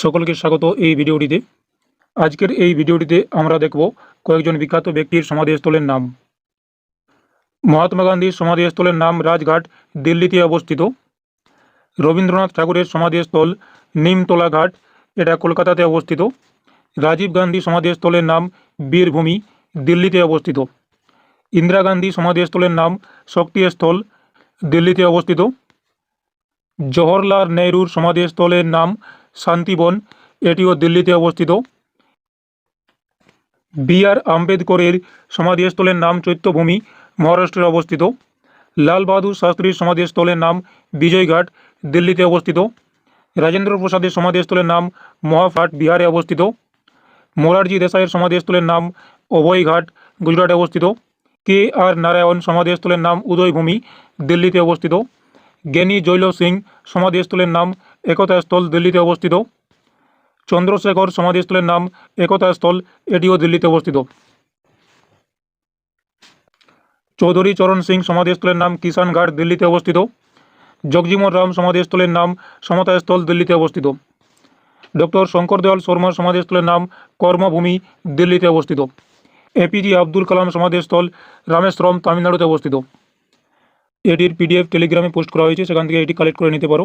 সকলকে স্বাগত এই ভিডিওটিতে। আজকের এই ভিডিওটিতে আমরা দেখব কয়েকজন বিখ্যাত ব্যক্তির সমাধিস্থলের নাম। মহাত্মা গান্ধীর সমাধিস্থলের নাম রাজঘাট, দিল্লিতে অবস্থিত। রবীন্দ্রনাথ ঠাকুরের সমাধিস্থল নিমতলা ঘাট, এটা কলকাতাতে অবস্থিত। রাজীব গান্ধী সমাধিস্থলের নাম বীরভূমি, দিল্লিতে অবস্থিত। ইন্দিরা গান্ধী সমাধিস্থলের নাম শক্তিস্থল, দিল্লিতে অবস্থিত। জওহরলাল নেহরুর সমাধিস্থলের নাম শান্তিবন, এটিও দিল্লিতে অবস্থিত। বি আর আম্বেদকরের সমাধিস্থলের নাম চৈত্যভূমি মহারাষ্ট্রে অবস্থিত। লাল বাহাদুর শাস্ত্রীর সমাধিস্থলের নাম বিজয়ঘাট, দিল্লিতে অবস্থিত। রাজেন্দ্র প্রসাদের সমাধিস্থলের নাম মহাফাট, বিহারে অবস্থিত। মোরারজি দেশাইয়ের সমাধিস্থলের নাম অভয়ঘাট, গুজরাটে অবস্থিত। কে আর নারায়ণ সমাধিস্থলের নাম উদয়ভূমি, দিল্লিতে অবস্থিত। জ্ঞানী জৈল সিং সমাধিস্থলের নাম একতা স্থল দিল্লিতে অবস্থিত। চন্দ্রশেখর সমাধিস্থলের নাম একতা স্থল এটিও দিল্লিতে অবস্থিত। চৌধুরী চরণ সিং সমাধিস্থলের নাম কিষান ঘাট দিল্লিতে অবস্থিত। জগজীবন রাম সমাধিস্থলের নাম সমতা স্থল দিল্লিতে অবস্থিত। ডক্টর শঙ্কর দয়াল শর্মার সমাধিস্থলের নাম কর্মভূমি, দিল্লিতে অবস্থিত। এপিজে আব্দুল কালাম সমাধিস্থল, রামেশ্বরম, তামিলনাড়ুতে অবস্থিত। এটির পিডিএফ টেলিগ্রামে পোস্ট করা হয়েছে, সেখান থেকে এটি কালেক্ট করে নিতে পারো।